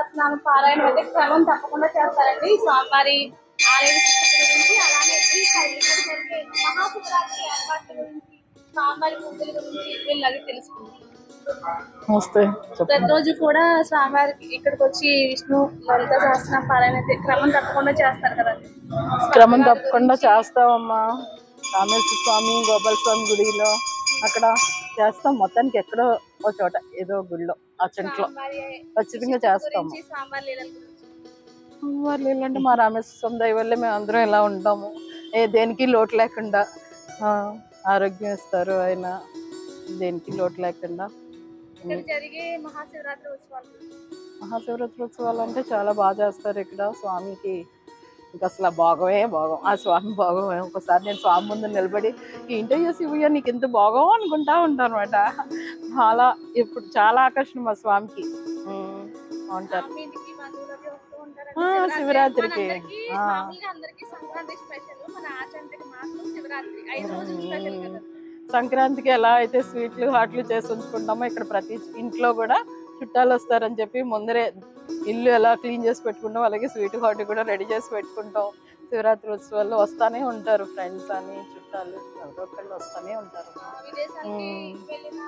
సహస్రనామ పారాయణ అయితే క్రమం తప్పకుండా చేస్తారండి. స్వామివారి ఆలయ గురించి అలానే జరిగే మహాశివరాత్రి ఏర్పాట్ల గురించి స్వామివారి పూజల గురించి వీళ్ళకి తెలుసుకుంటాం ప్రతిరోజు కూడా స్వామివారికి ఇక్కడికి వచ్చి విష్ణు లలిత సహస్రనామ పారాయణ అయితే క్రమం తప్పకుండా చేస్తారు కదండి. క్రమం తప్పకుండా చేస్తామమ్మా. రామేశ్వర స్వామి గోపాల స్వామి గుడిలో అక్కడ చేస్తాం. మొత్తానికి ఎక్కడో ఒక చోట ఏదో గుడిలో ఆ చెంట్లో. ఖచ్చితంగా చేస్తాము. వాళ్ళు ఏంటంటే మా రామేశ్వర దయ వల్లే మేము అందరం ఇలా ఉంటాము? ఏ దేనికి లోటు లేకుండా ఆరోగ్యం ఇస్తారు ఆయన దేనికి లోటు లేకుండా. మహాశివరాత్రి ఉత్సవాలు అంటే చాలా బాగా చేస్తారు ఇక్కడ స్వామికి. ఇంకా అసలు ఆ భోగమే భోగం. ఆ స్వామి భోగమే. ఒకసారి నేను స్వామి ముందు నిలబడి ఏంటయ్యా శివయ్య నీకు ఎంత భోగం? అనుకుంటా ఉంటాను అనమాట చాలా ఇప్పుడు చాలా ఆకర్షణ మా స్వామికి. ఉంటారు శివరాత్రికి. మనందరికీ ఆ. మామూలుగా అందరికీ సంక్రాంతి స్పెషల్. మన ఆచంటకి మాత్రం శివరాత్రి. ఐదు రోజులు స్పెషల్ కదా. సంక్రాంతికి ఎలా అయితే స్వీట్లు హాట్లు చేసి ఉంచుకుంటామో ఇక్కడ ప్రతి ఇంట్లో కూడా చుట్టాలు వస్తారని చెప్పి ముందరే ఇల్లు ఎలా క్లీన్ చేసి పెట్టుకుంటాం అలాగే స్వీట్ హాట్ కూడా రెడీ చేసి పెట్టుకుంటాం. శివరాత్రి ఉత్సవాల్లో వస్తానే ఉంటారు ఫ్రెండ్స్ అని చుట్టాలు ఒకళ్ళు వస్తానే ఉంటారు విదేశాలకి మ్మ్. వెళ్ళిన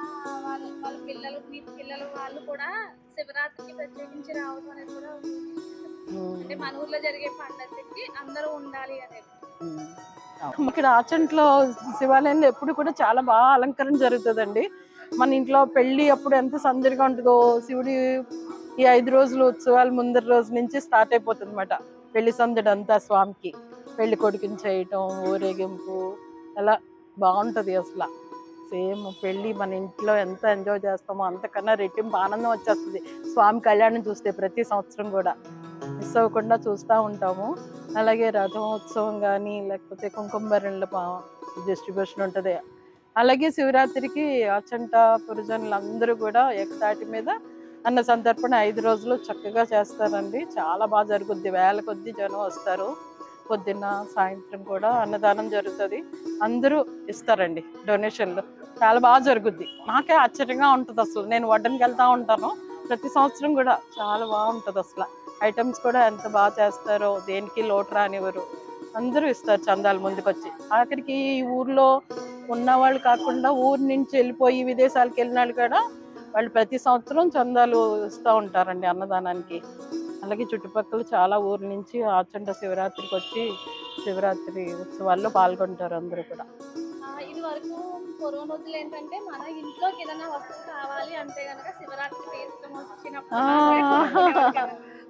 వాళ్ళ వాళ్ళ పిల్లలు మీ పిల్లలు వాళ్ళు కూడా శివరాత్రికి ప్రత్యేకించి రావడం అనేది కూడా ఉంది. ఉమ్. అంటే మన ఊర్లో జరిగే పండగకి అందరూ ఉండాలి అనేది ఉమ్. ఇక్కడ ఆచంట్లో శివాలయంలో ఎప్పుడు కూడా చాలా బాగా అలంకరణ జరుగుతుందండి మన ఇంట్లో పెళ్ళి అప్పుడు ఎంత సందడిగా ఉంటుందో శివుడి ఈ ఐదు రోజులు ఉత్సవాలు ముందర రోజు నుంచి స్టార్ట్ అయిపోతుంది అనమాట పెళ్ళి సందడి అంతా స్వామికి. పెళ్ళి కొడుకుని చేయటం ఊరేగింపు అలా బాగుంటుంది అసలు. సేమ్ పెళ్ళి మన ఇంట్లో ఎంత ఎంజాయ్ చేస్తామో అంతకన్నా రెట్టింపు ఆనందం వచ్చేస్తుంది. స్వామి కళ్యాణం చూస్తే ప్రతి సంవత్సరం కూడా. మిస్ అవ్వకుండా చూస్తూ ఉంటాము. అలాగే రథోత్సవం కానీ లేకపోతే కుంకుమరణల డిస్ట్రిబ్యూషన్ ఉంటుంది. అలాగే శివరాత్రికి అచంట పురుజనులు అందరూ కూడా ఏకతాటి మీద అన్న సంతర్పణ ఐదు రోజులు చక్కగా చేస్తారండి. చాలా బాగా జరుగుద్ది. వేల కొద్ది జనం వస్తారు. పొద్దున్న సాయంత్రం కూడా అన్నదానం జరుగుతుంది. అందరూ ఇస్తారండి డొనేషన్లు. చాలా బాగా జరుగుద్ది. నాకే ఆశ్చర్యంగా ఉంటుంది అసలు. నేను వడ్డనికి వెళ్తా ఉంటాను. ప్రతి సంవత్సరం కూడా చాలా బాగుంటుంది అసలు. ఐటమ్స్ కూడా ఎంత బాగా చేస్తారో దేనికి లోటు రానివ్వరు. అందరూ ఇస్తారు చందాలు ముందుకొచ్చి. ఆఖరికి ఈ ఊర్లో ఉన్న వాళ్ళు కాకుండా ఊరు నుంచి వెళ్ళిపోయి విదేశాలకు వెళ్ళిన వాళ్ళు కూడా వాళ్ళు ప్రతి సంవత్సరం చందాలు ఇస్తూ ఉంటారండి అన్నదానానికి. అలాగే చుట్టుపక్కల చాలా ఊర్ల నుంచి ఆచంట శివరాత్రికి వచ్చి శివరాత్రి ఉత్సవాల్లో పాల్గొంటారు అందరూ కూడా. ఆ, ఇది వరకు పూర్వం రోజులు ఏంటంటే మన ఇంట్లోకి ఏదైనా వస్తువు కావాలి అంటే గనక శివరాత్రి వచ్చినప్పుడు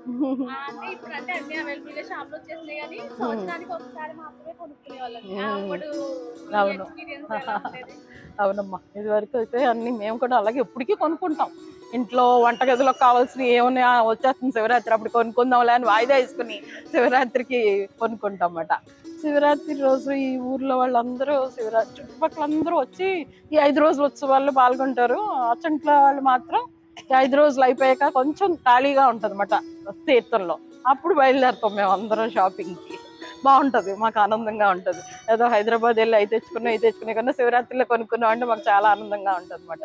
ఆ. మాత్రమే కొనుక్కునేవాళ్ళు కదా. ఆ, అంటే ఇప్పుడు అంటే అన్ని అవైలబుల్గా షాప్లో వచ్చేసినాయి కానీ సంవత్సరానికి ఒకసారి మాత్రమే కొనుక్కునే వాళ్ళం అప్పుడు అవును. ఎక్స్పీరియన్స్ అవునమ్మా ఇది వరకు అయితే అన్ని మేము కూడా అలాగే ఎప్పటికీ కొనుక్కుంటాం ఇంట్లో వంటగదిలో కావాల్సిన ఏమన్నా వచ్చేస్తుంది శివరాత్రి అప్పుడు కొనుక్కుందాంలే అని వాయిదా వేసుకుని శివరాత్రికి కొనుక్కుంటాం అన్నమాట శివరాత్రి రోజు ఈ ఊర్లో వాళ్ళందరూ శివరాత్రి చుట్టుపక్కల అందరూ వచ్చి ఈ ఐదు రోజుల ఉత్సవాల్లో పాల్గొంటారు అచ్చంట్ల వాళ్ళు మాత్రం ఐదు రోజులు అయిపోయాక కొంచెం ఖాళీగా ఉంటుంది అన్నమాట తీర్థంలో. అప్పుడు బయలుదేరుతాం మేము అందరం షాపింగ్కి బాగుంటుంది మాకు ఆనందంగా ఉంటుంది. ఏదో హైదరాబాద్ వెళ్ళి అవి తెచ్చుకున్నా ఇవి తెచ్చుకునే కన్నా శివరాత్రిలో కొనుక్కున్నాం అంటే మాకు చాలా ఆనందంగా ఉంటుంది అనమాట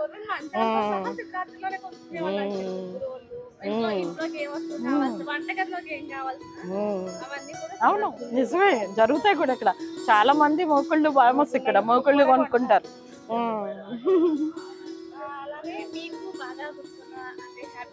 అవును నిజమే. జరుగుతాయి కూడా ఇక్కడ. చాలా మంది మోకుళ్ళు ఫేమస్ ఇక్కడ. మోకుళ్ళు కొనుక్కుంటారు. మీకు బాగా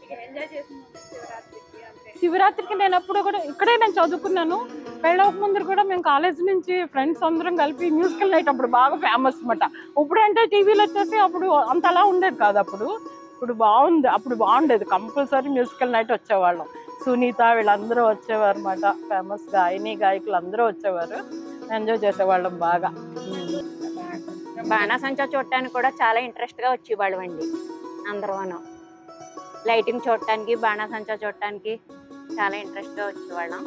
శివరాత్రికి అంటే. శివరాత్రికి నేను అప్పుడు కూడా ఇక్కడే నేను చదువుకున్నాను. పెళ్ళవక ముందు కూడా మేము కాలేజ్ నుంచి ఫ్రెండ్స్ అందరం కలిపి మ్యూజికల్ నైట్ అప్పుడు బాగా ఫేమస్ అనమాట ఇప్పుడు అంటే టీవీలో వచ్చేసి అప్పుడు అంత అలా ఉండేది కాదు అప్పుడు. ఇప్పుడు బాగుంది అప్పుడు బాగుండేది. కంపల్సరీ మ్యూజికల్ నైట్ వచ్చేవాళ్ళం. సునీత వీళ్ళందరూ వచ్చేవారు అనమాట ఫేమస్ గాయని గాయకులు అందరూ వచ్చేవారు. ఎంజాయ్ చేసేవాళ్ళం బాగా. బాణాసంచా చూడటానికి కూడా చాలా ఇంట్రెస్ట్గా వచ్చేవాళ్ళం అండి. అందరూను. లైటింగ్ చూడటానికి బాణాసంచా చూడటానికి చాలా ఇంట్రెస్ట్గా వచ్చేవాళ్ళం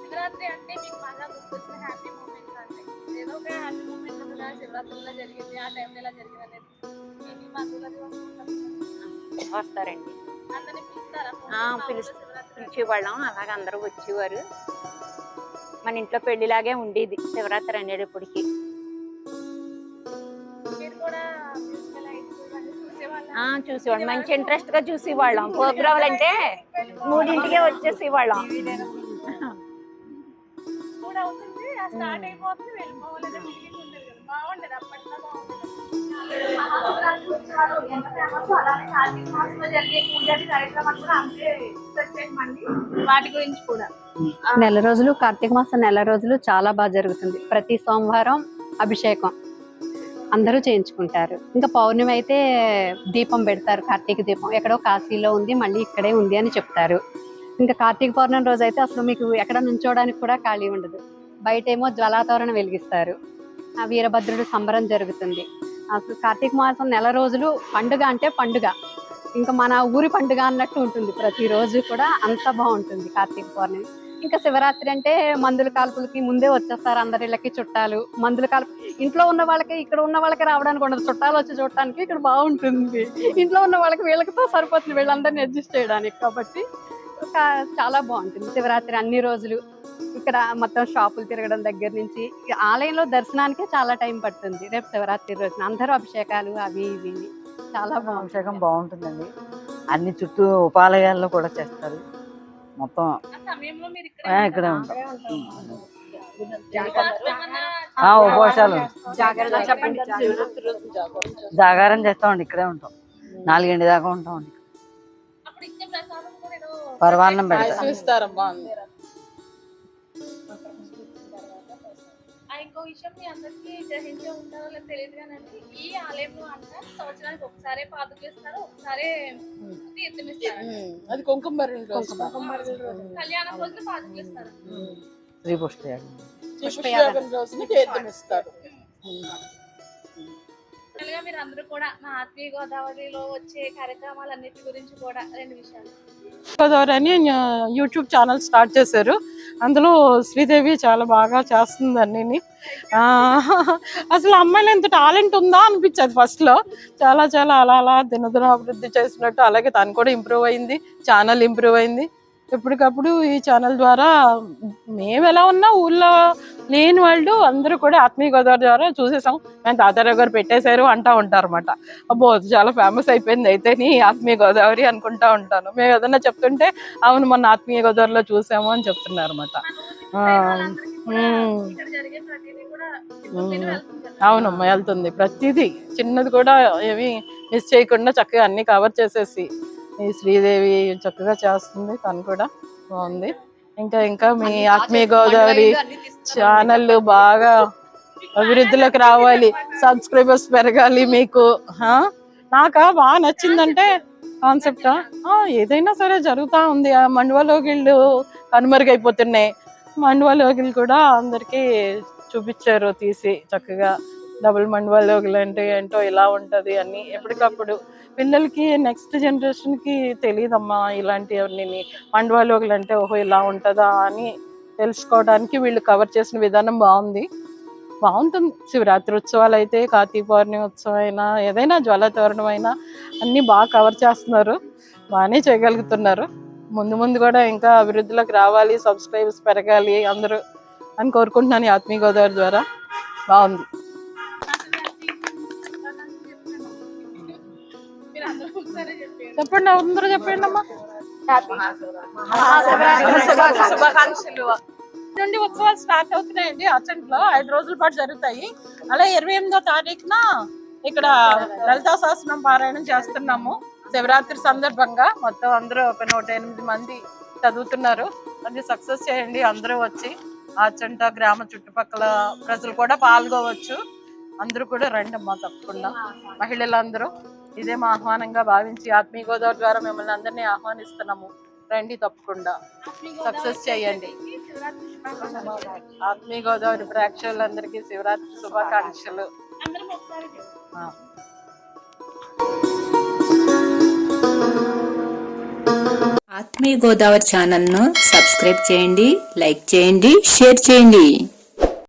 శివరాత్రి అంటే మీకు బాగా గుర్తొచ్చిన హ్యాపీ మూమెంట్స్ అంటే? ఏదో ఒక హ్యాపీ మూమెంట్ ఉందా శివరాత్రిలో జరిగింది ఆ టైంలో ఇలా జరిగింది అనేది మీ బంధువులది వస్తుంటారు వస్తారండి. శివరాత్రి పిలిచేవాళ్ళం. అలాగ అందరూ వచ్చేవారు. మన ఇంట్లో పెళ్ళిలాగే ఉండేది శివరాత్రి అనేటప్పటికి చూసేవాళ్ళా? మంచి ఇంట్రెస్ట్గా చూసేవాళ్ళం. ప్రోగ్రాంలు అంటే మూడింటికే వచ్చేసి వాళ్ళం వాటి గురించి కూడా. నెల రోజులు కార్తీక మాసం నెల రోజులు చాలా బాగా జరుగుతుంది. ప్రతి సోమవారం అభిషేకం. అందరూ చేయించుకుంటారు. ఇంకా పౌర్ణమి అయితే దీపం పెడతారు కార్తీక దీపం. ఎక్కడో కాశీలో ఉంది మళ్ళీ ఇక్కడే ఉంది అని చెప్తారు. ఇంకా కార్తీక పౌర్ణమి రోజు అయితే అసలు మీకు ఎక్కడ నుంచోడానికి కూడా ఖాళీ ఉండదు. బయట ఏమో జ్వలాతోరణ వెలిగిస్తారు. ఆ వీరభద్రుడు సంబరం జరుగుతుంది. అసలు కార్తీక మాసం నెల రోజులు పండుగ అంటే పండుగ. ఇంకా మన ఊరి పండుగ అన్నట్టు ఉంటుంది. ప్రతిరోజు కూడా అంత బాగుంటుంది కార్తీక పౌర్ణమి. ఇంకా శివరాత్రి అంటే మందుల కాల్పులకి ముందే వచ్చేస్తారు అందరిళ్ళకి చుట్టాలు. మందుల కాల్పు ఇంట్లో ఉన్న వాళ్ళకి ఇక్కడ ఉన్న వాళ్ళకి రావడానికి ఉండదు. చుట్టాలు వచ్చి చూడటానికి ఇక్కడ బాగుంటుంది. ఇంట్లో ఉన్న వాళ్ళకి వీళ్ళకితో సరిపోతుంది వీళ్ళందరినీ అడ్జస్ట్ చేయడానికి కాబట్టి చాలా బాగుంటుంది శివరాత్రి అన్ని రోజులు. ఇక్కడ మొత్తం షాపులు తిరగడం దగ్గర నుంచి ఆలయంలో దర్శనానికే చాలా టైం పడుతుంది. రేపు శివరాత్రి రోజున అందరూ అభిషేకాలు అవి ఇవి. చాలా అభిషేకం బాగుంటుందండి. అన్ని చుట్టూ ఉపాలయాల్లో కూడా చేస్తారు. మొత్తం ఆ సమయంలో మీరు ఆ, ఇక్కడ ఉపవాసాలు. జాగారం చేస్తామండి ఇక్కడే ఉంటాం. నాలుగింటి దాకా ఉంటామండి. పరవాన్నం పెడతారు. ఇంకో విషయం మీ అందరికీ గ్రహించే ఉంటారో లేదో తెలియదు కానీ ఈ ఆలయంలో అంట సంవత్సరానికి ఒకసారి పాదుకేస్తారు ఒకసారి తీర్థమిస్తారు. అది కుంకుమ. కళ్యాణం రోజులు పాదుకేస్తారు శ్రీ పుష్పయాగం. పుష్పయాగం రోజున తీర్థం ఇస్తారు గా మీరు అందరూ కూడా మా ఆత్మీయ గోదావరిలో వచ్చే కార్యక్రమాలన్నిటి గురించి కూడా రెండు విషయాలు. గోదావరి అని యూట్యూబ్ ఛానల్ స్టార్ట్ చేశారు. అందులో శ్రీదేవి చాలా బాగా చేస్తుంది అన్నీ అసలు అమ్మాయిలు ఎంత టాలెంట్ ఉందా అనిపించేది ఫస్ట్లో. చాలా చాలా అలా అలా దినదిన అభివృద్ధి చేసినట్టు అలాగే తను కూడా ఇంప్రూవ్ అయింది. ఛానల్ ఇంప్రూవ్ అయింది. ఎప్పటికప్పుడు ఈ ఛానల్ ద్వారా మేము ఎలా ఉన్నా ఊళ్ళో లేని వాళ్ళు అందరూ కూడా ఆత్మీయ గోదావరి ద్వారా చూసేసాం. మేము తాతారావు గారు పెట్టేశారు అంటా ఉంటారు అనమాట అబ్బో చాలా ఫేమస్ అయిపోయింది అయితే నీ ఆత్మీయ గోదావరి అనుకుంటా ఉంటాను. మేము ఏదన్నా చెప్తుంటే అవును మొన్న ఆత్మీయ గోదావరిలో చూసాము అని చెప్తున్నారు అనమాట వెళ్తుంది అవునమ్మా వెళ్తుంది. ప్రతిదీ చిన్నది కూడా ఏమి మిస్ చేయకుండా చక్కగా అన్ని కవర్ చేసేసి ఈ శ్రీదేవి చక్కగా చేస్తుంది తను కూడా బాగుంది. ఇంకా ఇంకా మీ ఆత్మీయ గోదావరి ఛానల్ బాగా అభివృద్ధిలోకి రావాలి. సబ్స్క్రైబర్స్ పెరగాలి మీకు. హా? నాకా బాగా నచ్చిందంటే కాన్సెప్ట్ ఏదైనా సరే జరుగుతా ఉంది. ఆ మండువలోగిళ్ళు కనుమరుగైపోతున్నాయి. మండువలోగిళ్ళు కూడా అందరికీ చూపించారు తీసి చక్కగా. డబుల్ మండువలోగిళ్ళు అంటే ఏంటో ఇలా ఉంటది అని ఎప్పటికప్పుడు పిల్లలకి నెక్స్ట్ జనరేషన్కి తెలియదమ్మా ఇలాంటివన్నీ. మండువలోగిళ్ళు అంటే ఓహో ఇలా ఉంటుందా అని తెలుసుకోవడానికి వీళ్ళు కవర్ చేసిన విధానం బాగుంది. బాగుంటుంది. శివరాత్రి ఉత్సవాలు అయితే కార్తీక పౌర్ణమి ఉత్సవం అయినా ఏదైనా జ్వలతోరణం అయినా అన్నీ బాగా కవర్ చేస్తున్నారు. బాగానే చేయగలుగుతున్నారు. ముందు ముందు కూడా ఇంకా అభివృద్ధిలోకి రావాలి సబ్స్క్రైబర్స్ పెరగాలి అందరూ అని కోరుకుంటున్నాను ఆత్మీయ గోదావరి ద్వారా. బాగుంది. చెప్పండి అందరూ చెప్పండి అమ్మా. నుండి ఉత్సవాలు స్టార్ట్ అవుతున్నాయండి. అర్చంట్లో ఐదు రోజుల పాటు జరుగుతాయి. అలా ఇరవై ఎనిమిదో తారీఖున ఇక్కడ లలితా సహస్రం పారాయణం చేస్తున్నాము. శివరాత్రి సందర్భంగా మొత్తం అందరూ ఒక నూట ఎనిమిది మంది చదువుతున్నారు. అది సక్సెస్ చేయండి. అందరూ వచ్చి ఆచంట గ్రామ చుట్టుపక్కల ప్రజలు కూడా పాల్గొవచ్చు. అందరూ కూడా రండి అమ్మా తప్పకుండా. మహిళలందరూ ఇదే మా ఆహ్వానంగా భావించి ఆత్మీయ గోదావరి ద్వారా మిమ్మల్ని అందరినీ ఆహ్వానిస్తున్నాము. రండి తప్పకుండా. సక్సెస్ చేయండి. ఆత్మీయ గోదావరి ప్రేక్షకులందరికీ శివరాత్రి శుభాకాంక్షలు. ఆత్మీయ గోదావరి ఛానల్ను సబ్స్క్రైబ్ చేయండి లైక్ చేయండి షేర్ చేయండి.